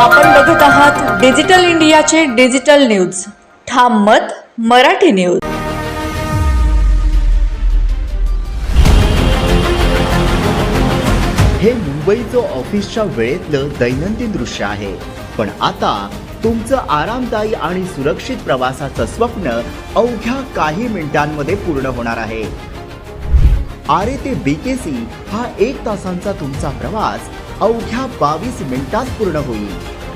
आपण बघत आहात डिजिटल इंडियाचे डिजिटल न्यूज. ठाम मत मराठी न्यूज. हे मुंबईचं ऑफिसच्या वेळेतलं दैनंदिन दृश्य आहे. पण आता तुमचं आरामदायी आणि सुरक्षित प्रवासाचं स्वप्न अवघ्या काही मिनिटांमध्ये पूर्ण होणार आहे. आरे ते बीकेसी हा एक तासांचा तुमचा प्रवास अवघ्या बावीस मिनिटात पूर्ण होईल.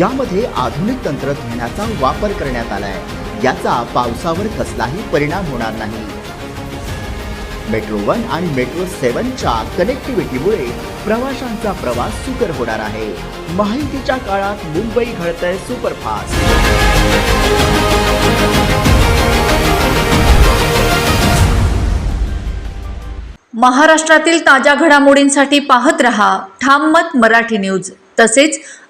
यामध्ये आधुनिक तंत्रज्ञानाचा वापर करण्यात आलाय. याचा पावसावर कसलाही परिणाम होणार नाही. मेट्रो वन आणि मेट्रो सेवनच्या कनेक्टिव्हिटीमुळे प्रवाशांचा प्रवास सुकर होणार आहे. माहितीच्या काळात मुंबई घडतंय सुपरफास्ट महाराष्ट्रातील ताज्या घडामोडींसाठी पाहत रहा. ठाम मत मराठी न्यूज. तसेच